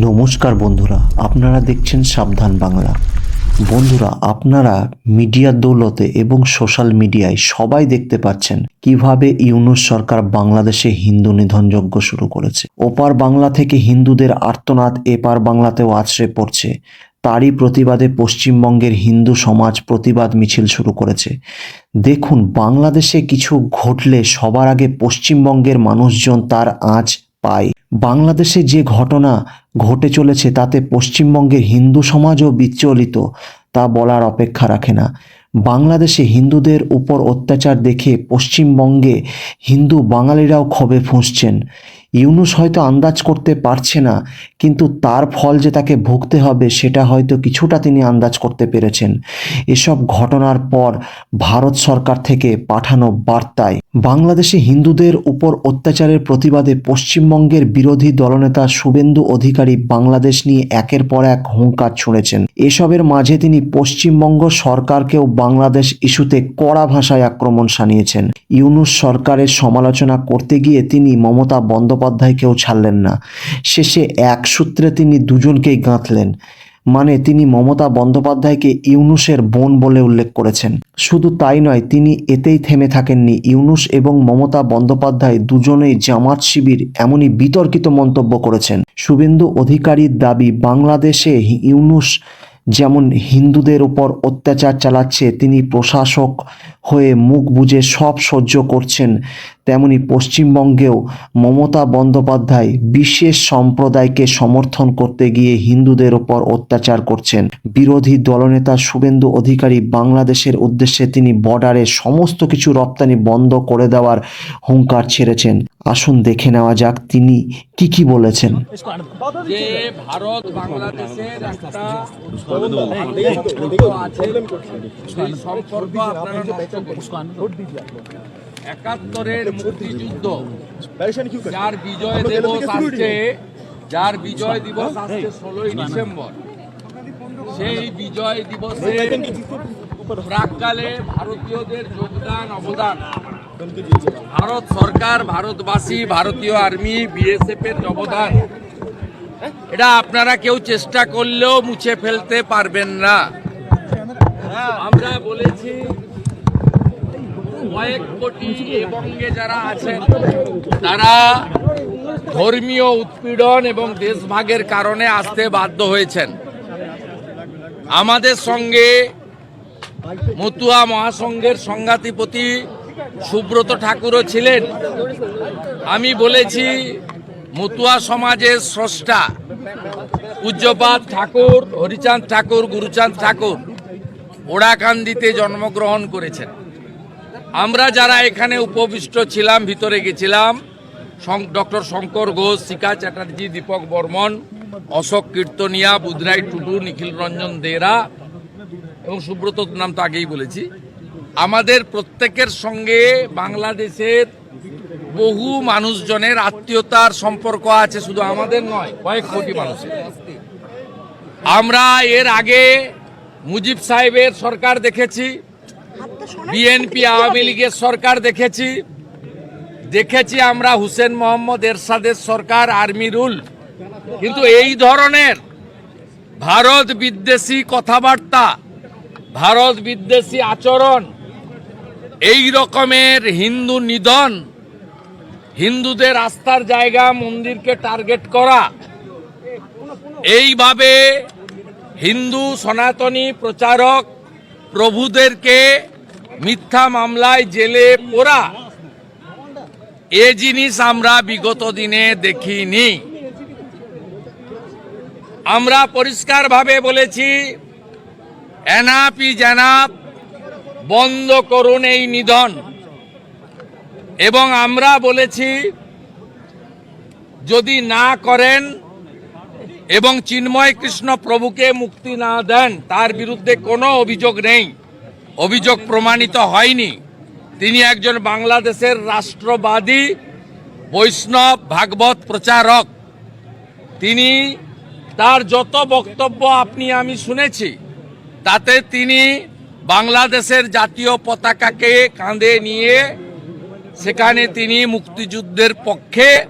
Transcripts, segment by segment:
নমস্কার বন্ধুরা, আপনারা দেখছেন সাবধান বাংলা। বন্ধুরা, আপনারা মিডিয়ার দৌলতে এবং সোশ্যাল মিডিয়ায় সবাই দেখতে পাচ্ছেন কীভাবে ইউনুস সরকার বাংলাদেশে হিন্দু নিধনযজ্ঞ শুরু করেছে। ওপার বাংলা থেকে হিন্দুদের আর্তনাদ, এপার বাংলাতেও আছড়ে পড়ছে। তারই প্রতিবাদে পশ্চিমবঙ্গের হিন্দু সমাজ প্রতিবাদ মিছিল শুরু করেছে। দেখুন, বাংলাদেশে কিছু ঘটলে সবার আগে পশ্চিমবঙ্গের মানুষজন তার আঁচ পায়। বাংলাদেশে যে ঘটনা ঘটে চলেছে তাতে পশ্চিমবঙ্গের হিন্দু সমাজও বিচলিত, তা বলার অপেক্ষা রাখে না। বাংলাদেশে হিন্দুদের উপর অত্যাচার দেখে পশ্চিমবঙ্গে হিন্দু বাঙালিরাও ক্ষোভে ফুঁসছেন। ইউনুস হয়তো আন্দাজ করতে পারছে না, কিন্তু তার ফল যে তাকে ভুগতে হবে সেটা হয়তো কিছুটা তিনি আন্দাজ করতে পেরেছেন। এসব ঘটনার পর ভারত সরকার থেকে পাঠানো বার্তায় বাংলাদেশে হিন্দুদের উপর অত্যাচারের প্রতিবাদে পশ্চিমবঙ্গের বিরোধী দলনেতা শুভেন্দু অধিকারী বাংলাদেশ নিয়ে একের পর এক হুঙ্কার ছুঁড়েছেন। এসবের মাঝে তিনি পশ্চিমবঙ্গ সরকারকেও বাংলাদেশ ইস্যুতে কড়া ভাষায় আক্রমণ সানিয়েছেন ইউনুস সরকারের সমালোচনা করতে গিয়ে তিনি মমতা বন্দ্যোপাধ্যায়কেও ছাড়লেন না। শেষে এক সূত্রে তিনি দুজনকেই গাঁথলেন। মানে তিনি মমতা বন্দ্যোপাধ্যায়কে ইউনুসের বোন বলে উল্লেখ করেছেন। শুধু তাই নয়, তিনি এতেই থেমে থাকেননি। ইউনুস এবং মমতা বন্দ্যোপাধ্যায় দুজনেই জামাত শিবির এমনই বিতর্কিত মন্তব্য করেছেন। শুভেন্দু অধিকারীর দাবি, বাংলাদেশে ইউনুস যেমন হিন্দুদের উপর অত্যাচার চালাচ্ছে, তিনি প্রশাসক হয়ে মুখ বুজে সব সহ্য করছেন। তেমনি পশ্চিমবঙ্গেও মমতা বন্দ্যোপাধ্যায় বিশেষ সম্প্রদায়কে সমর্থন করতে গিয়ে হিন্দুদের ওপর অত্যাচার করছেন। বিরোধী দলনেতা শুভেন্দু অধিকারী বাংলাদেশের উদ্দেশ্যে তিনি বর্ডারে সমস্ত কিছু রপ্তানি বন্ধ করে দেওয়ার হুঙ্কার ছেড়েছেন। আসুন দেখে নেওয়া যাক তিনি কি কি বলেছেন। যে ভারত বাংলাদেশের একটা সম্পর্ক আপনারা। একাত্তরের মুক্তিযুদ্ধ যার বিজয় দিবস আসছে যার বিজয় দিবস আসছে ষোলোই ডিসেম্বর। সেই বিজয় দিবসে প্রাককালে ভারতীয়দের যোগদান অবদান। ভারত সরকার ভারতবাসী ভারতীয় আর্মি বিএসএফ এর অবদান। এটা আপনারা কেউ চেষ্টা করলেও মুছে ফেলতে পারবেন না। আমরা বলেছি কয়েক কোটি এবঙ্গে যারা আছেন, তারা ধর্মীয় উৎপীড়ন এবং দেশভাগের কারণে আসতে বাধ্য হয়েছেন। আমাদের সঙ্গে মতুয়া মহাসংঘের সংঘাতিপতি সুব্রত ঠাকুরও ছিলেন। আমি বলেছি, মতুয়া সমাজের স্রষ্টা পূজ্যপাত ঠাকুর, হরিচাঁদ ঠাকুর, গুরুচাঁদ ঠাকুর ওড়াকান্দিতে জন্মগ্রহণ করেছেন। আমরা যারা এখানে উপবিষ্ট ছিলাম, ভিতরে গেছিলাম ডক্টর শঙ্কর ঘোষ শিকা চ্যাটার্জি, দীপক বর্মন, অশোক কীর্তনিয়া, বুধরাই টুডু, নিখিল রঞ্জন দেরা এবং সুব্রত, নাম তো আগেই বলেছি। আমাদের প্রত্যেকের সঙ্গে বাংলাদেশের বহু মানুষজনের আত্মীয়তার সম্পর্ক আছে, শুধু আমাদের নয়, কয়েক কোটি মানুষের। আমরা এর আগে মুজিব সাহেবের সরকার দেখেছি বিএনপি আওয়ামী লীগের সরকার দেখেছি। দেখেছি আমরা হুসেন মোহাম্মদ এরশাদের সরকার আর্মি রুল। কিন্তু এই ধরনের ভারত বিদ্বেষী কথাবার্তা ভারত বিদ্বেষী আচরণ এই রকমের হিন্দু নিধন হিন্দুদের আস্থার জায়গা মন্দিরকে টার্গেট করা এইভাবে হিন্দু সনাতনী প্রচারক প্রভুদেরকে মিথ্যা মামলায় জেলে পোরা এ জিনিস আমরা বিগত দিনে দেখিনি। আমরা পরিষ্কারভাবে বলেছি, এনাপি জানাপ বন্ধ করুন এই নিধন। এবং আমরা বলেছি, যদি না করেন এবং চিন্ময় কৃষ্ণ প্রভুকে মুক্তি না দেন, তার বিরুদ্ধে কোনো অভিযোগ নেই। অভিযোগ প্রমাণিত হয়নি। তিনি একজন বাংলাদেশের রাষ্ট্রবাদী, বৈষ্ণব ভাগবত প্রচারক। তিনি তার যত বক্তব্য আপনি আমি শুনেছি, তাতে তিনি বাংলাদেশের জাতীয় পতাকাকে কাঁধে নিয়ে সেখানে তিনি মুক্তিযুদ্ধের পক্ষে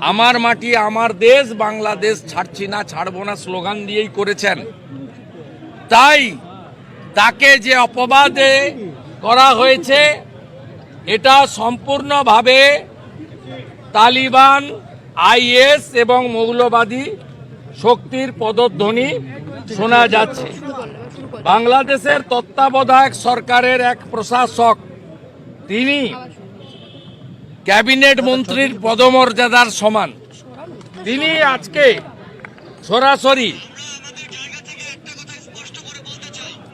আমার মাটি, আমার দেশ, বাংলাদেশ ছাড়ছি না, ছাড়বো না, স্লোগান দিয়েই করেছেন। তাই তাকে যে অপবাদে করা হয়েছে, এটা সম্পূর্ণভাবে তালিবান, আইএস এবং মৌলবাদী শক্তির পদধ্বনি শোনা যাচ্ছে। বাংলাদেশের তত্ত্বাবধায়ক সরকারের এক প্রশাসক, তিনি ক্যাবিনেট মন্ত্রীর পদমর্যাদার সমান। তিনি আজকে সরাসরি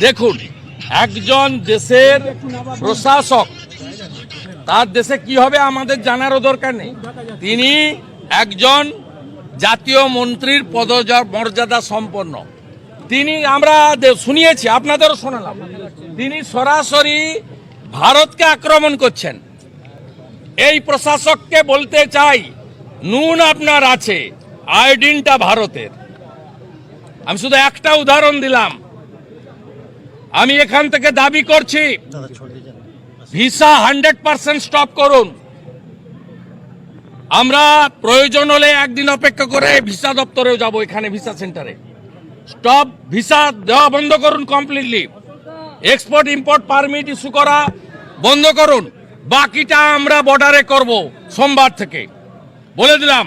দেখুন, একজন দেশের প্রশাসক, তার দেশে কি হবে আমাদের জানারও দরকার নেই। তিনি একজন জাতীয় মন্ত্রীর পদজা- মর্যাদা সম্পন্ন। তিনি আমরা শুনিয়েছি, আপনাদেরও শোনালাম। তিনি সরাসরি ভারতকে আক্রমণ করছেন। এই প্রশাসককে বলতে চাই, নুন আপনার আছে। আয়োডিনটা ভারতের। আমি শুধু একটা উদাহরণ দিলাম। আমি এখান থেকে দাবি করছি ভিসা হান্ড্রেড পার্সেন্ট স্টপ করুন। আমরা প্রয়োজন হলে একদিন অপেক্ষা করে ভিসা দপ্তরেও যাব এখানে ভিসা সেন্টারে। স্টপ ভিসা দেওয়া বন্ধ করুন completely export import permit issue করা বন্ধ করুন। বাকিটা আমরা বর্ডারে করব সোমবার থেকে। বলে দিলাম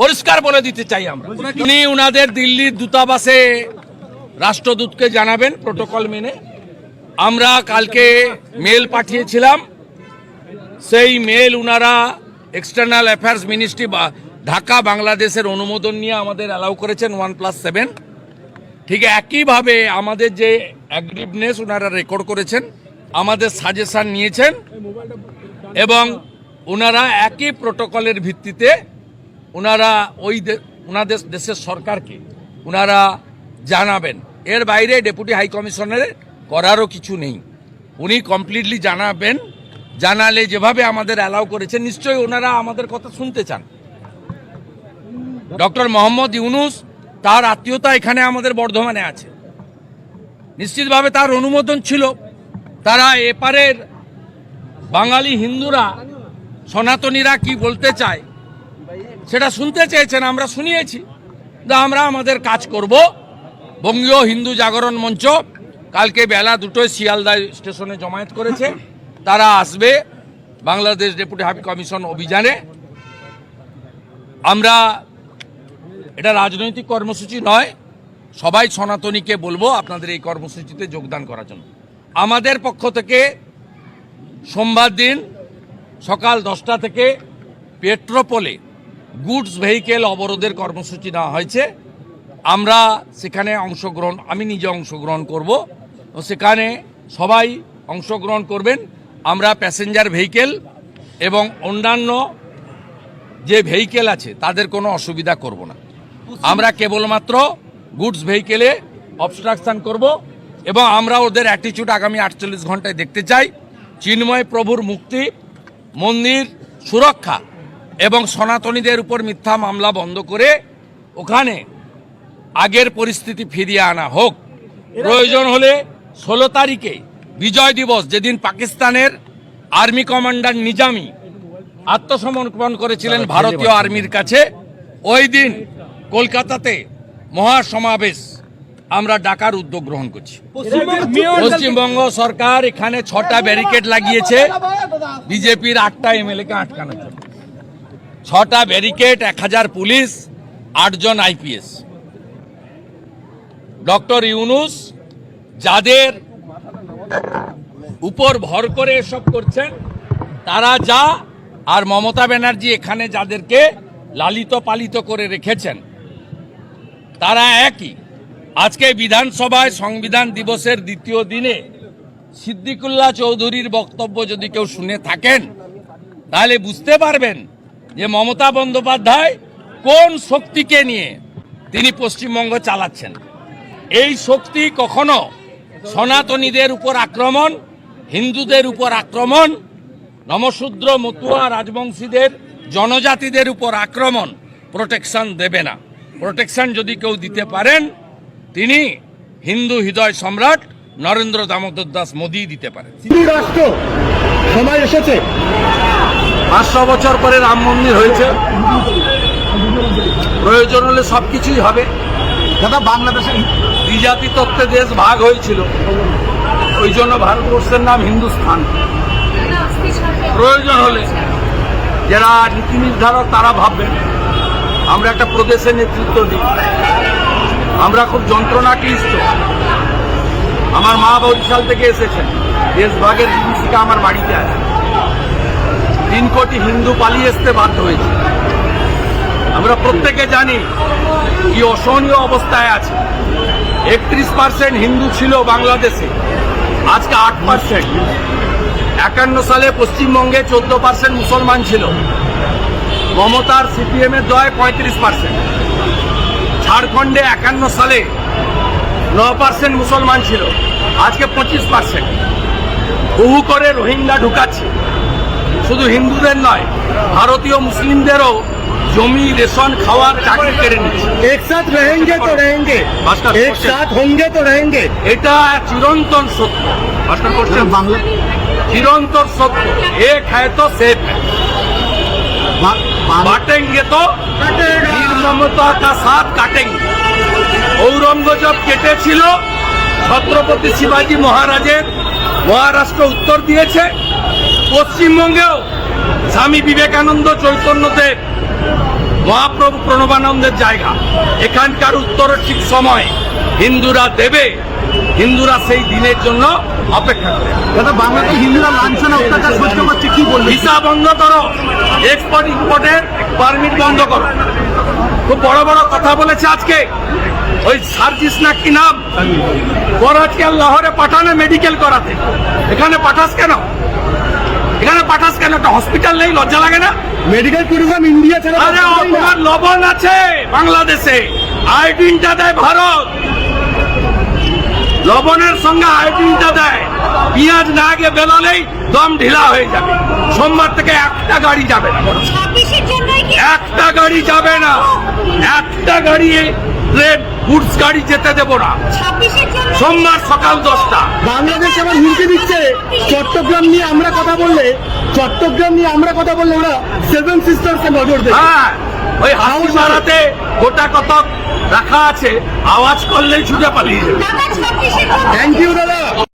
পরিষ্কার বলে দিতে চাই আমরা। উনি উনাদের দিল্লির দূতাবাসে রাষ্ট্রদূতকে জানাবেন প্রোটোকল মেনে। আমরা কালকে মেল পাঠিয়েছিলাম। সেই মেল উনারা এক্সটার্নাল অ্যাফেয়ার্স মিনিস্ট্রি বা ঢাকা, বাংলাদেশের অনুমোদন নিয়ে আমাদের অ্যালাউ করেছেন ওয়ান প্লাস সেভেন। ঠিক একইভাবে আমাদের যে অ্যাগ্রিভনেস ওনারা রেকর্ড করেছেন, আমাদের সাজেশান নিয়েছেন এবং ওনারা একই প্রোটোকলের ভিত্তিতে ওনারা ওই ওনাদের দেশের সরকারকে ওনারা জানাবেন। এর বাইরে ডেপুটি হাই কমিশনারের করারও কিছু নেই। উনি কমপ্লিটলি জানাবেন। জানালে যেভাবে আমাদের অ্যালাউ করেছেন, নিশ্চয়ই ওনারা আমাদের কথা শুনতে চান। ডক্টর মোহাম্মদ ইউনুস তার আত্মীয়তা এখানে আমাদের বর্ধমানে আছে। নিশ্চিতভাবে তার অনুমোদন ছিল। তারা এপারের বাঙালি হিন্দুরা, সনাতনীরা কি বলতে চায় সেটা শুনতে চেয়েছেন, আমরা শুনিয়েছি। আমরা আমাদের কাজ করব। বঙ্গীয় হিন্দু জাগরণ মঞ্চ কালকে বেলা দুটোয় শিয়ালদা স্টেশনে জমায়েত করেছে। তারা আসবে বাংলাদেশ ডেপুটি হাই কমিশন অভিযানে। আমরা, এটা রাজনৈতিক কর্মসূচি নয়, সবাই সনাতনীকে বলব আপনাদের এই কর্মসূচিতে যোগদান করার জন্য। আমাদের পক্ষ থেকে সোমবার দিন সকাল দশটা থেকে পেট্রোপোলে গুডস ভেহিকেল অবরোধের কর্মসূচি নেওয়া হয়েছে। আমরা সেখানে অংশগ্রহণ আমি নিজে অংশগ্রহণ করব। সেখানে সবাই অংশগ্রহণ করবেন। আমরা প্যাসেঞ্জার ভেহিকেল এবং অন্যান্য যে ভেহিকেল আছে, তাদের কোনো অসুবিধা করব না। আমরা কেবলমাত্র গুডস ভেহিকেলে অবস্ট্রাকশন করব এবং আমরা ওদের অ্যাটিচিউড আগামী আটচল্লিশ ঘন্টায় দেখতে চাই। চিন্ময় প্রভুর মুক্তি, মন্দির সুরক্ষা। এবং সনাতনীদের উপর মিথ্যা মামলা বন্ধ করে ওখানে আগের পরিস্থিতি ফিরিয়ে আনা হোক। প্রয়োজন হলে ষোলো তারিখে বিজয় দিবস যেদিন পাকিস্তানের আর্মি কমান্ডার নিজামি আত্মসমর্পণ করেছিলেন ভারতীয় আর্মির কাছে ওই দিন কলকাতাতে মহাসমাবেশ আমরা ডাকার উদ্যোগ গ্রহণ করছি। পশ্চিমবঙ্গ সরকার এখানে ছটা ব্যারিকেড লাগিয়েছে। বিজেপির আটটা এমএলএ কে আটকানোর জন্য। ছটা ব্যারিকেড, এক হাজার পুলিশ, আটজন আইপিএস। ডক্টর ইউনুস, যাদের উপর ভর করে এসব করছেন, তারা যা আর মমতা ব্যানার্জি এখানে যাদেরকে লালিত পালিত করে রেখেছেন, তারা একই। আজকে বিধানসভায় সংবিধান দিবসের দ্বিতীয় দিনে সিদ্দিকুল্লাহ চৌধুরীর বক্তব্য যদি কেউ শুনে থাকেন, তাহলে বুঝতে পারবেন যে মমতা বন্দ্যোপাধ্যায় কোন শক্তিকে নিয়ে তিনি পশ্চিমবঙ্গ চালাচ্ছেন? এই শক্তি কখনো সনাতনীদের উপর আক্রমণ, হিন্দুদের উপর আক্রমণ, নমশূদ্র মতুয়া রাজবংশীদের, জনজাতিদের উপর আক্রমণ প্রোটেকশন দেবে না। প্রোটেকশন যদি কেউ দিতে পারেন, তিনি হিন্দু হৃদয় সম্রাট নরেন্দ্র দামোদর দাস মোদী দিতে পারেন। রাষ্ট্র, সময় এসেছে। পাঁচশো বছর পরে রাম মন্দির হয়েছে। প্রয়োজন হলে সব কিছুই হবে। দাদা বাংলাদেশে দ্বিজাতি তত্ত্বে দেশ ভাগ হয়েছিল। ওই জন্য ভারতবর্ষের নাম হিন্দুস্থান। প্রয়োজন হলে যারা নীতি নির্ধারক তারা ভাববেন। আমরা একটা প্রদেশের নেতৃত্ব দিই। আমরা খুব যন্ত্রণা ক্লিষ্ট আমার মা বরিশাল থেকে এসেছেন। দেশভাগের বিভীষিকা আমার বাড়িতে আছে। তিন কোটি হিন্দু পালিয়ে আসতে বাধ্য হয়েছে। আমরা প্রত্যেকে জানি কি অসহনীয় অবস্থায় আছে। একত্রিশ পার্সেন্ট হিন্দু ছিল বাংলাদেশে, আজকে আট পার্সেন্ট একান্ন সালে পশ্চিমবঙ্গে চোদ্দ পার্সেন্ট মুসলমান ছিল। মমতার সিপিএম এর দয় পঁয়ত্রিশ পার্সেন্ট ঝাড়খণ্ডে একান্ন সালে ন পার্সেন্ট মুসলমান ছিল, আজকে পঁচিশ পার্সেন্ট বহু করে রোহিঙ্গা ঢুকাচ্ছে। শুধু হিন্দুদের নয় ভারতীয় মুসলিমদেরও জমি রেশন খাওয়ার চাকরি কেড়ে নিচ্ছে एक साथ रहेंगे तो रहेंगे भास्कर, एक क्वेश्चन। साथ होंगे तो रहेंगे এটা চিরন্তন সত্য ভাস্কর কোশ্চেন বাংলা चिरंतन सत्य एक है तो सेफ है बांटेंगे तो निर्ममता का साथ काटेंगे ঔরঙ্গজেব কেটেছিল ছত্রপতি শিবাজী মহারাজের মহারাষ্ট্র উত্তর দিয়েছে পশ্চিমবঙ্গেও স্বামী বিবেকানন্দ চৈতন্যদেব মহাপ্রভু প্রণবানন্দের জায়গা। এখানকার উত্তর ঠিক সময় হিন্দুরা দেবে হিন্দুরা সেই দিনের জন্য অপেক্ষা করে। দাদা বাংলাদেশে হিন্দুরা লাঞ্ছনা অত্যাচার সহ্য করছে কি বলবেন? ভিসা বন্ধ করো এক্সপোর্ট ইম্পোর্টের পারমিট বন্ধ করো। খুব বড় বড় কথা বলেছে আজকে। ওই সার্জিস না কি নাম? করাচি আর লাহোরে পাঠানে মেডিকেল করাতে। এখানে পাঠাস কেন? এখানে পাঠাস কেন? একটা হসপিটাল নেই লজ্জা লাগে না? মেডিকেল ট্যুরিজম ইন্ডিয়া ছাড়া আরে। অপমান লবণ আছে বাংলাদেশে। আয়োডিনটা দেয় ভারত। লবণের সঙ্গে আয়োডিনটা দেয়। পেঁয়াজ না আগে বেলালেই দম ঢিলা হয়ে যাবে। সোমবার থেকে একটা গাড়ি যাবে না। একটা গাড়ি যাবে না। একটা গাড়ি ট্রেন গুডস গাড়ি যেতে দেব না। সোমবার সকাল দশটা। বাংলাদেশ আবার হুমকি দিচ্ছে চট্টগ্রাম নিয়ে আমরা কথা বললে চট্টগ্রাম নিয়ে আমরা কথা বললে ওরা সেভেন সিস্টার্সে নজর দেয় হ্যাঁ ওই হাউস মারাতে গোটা কতক রাখা আছে আওয়াজ করলেই ছুটে পালিয়ে যাবে। থ্যাংক ইউ দাদা।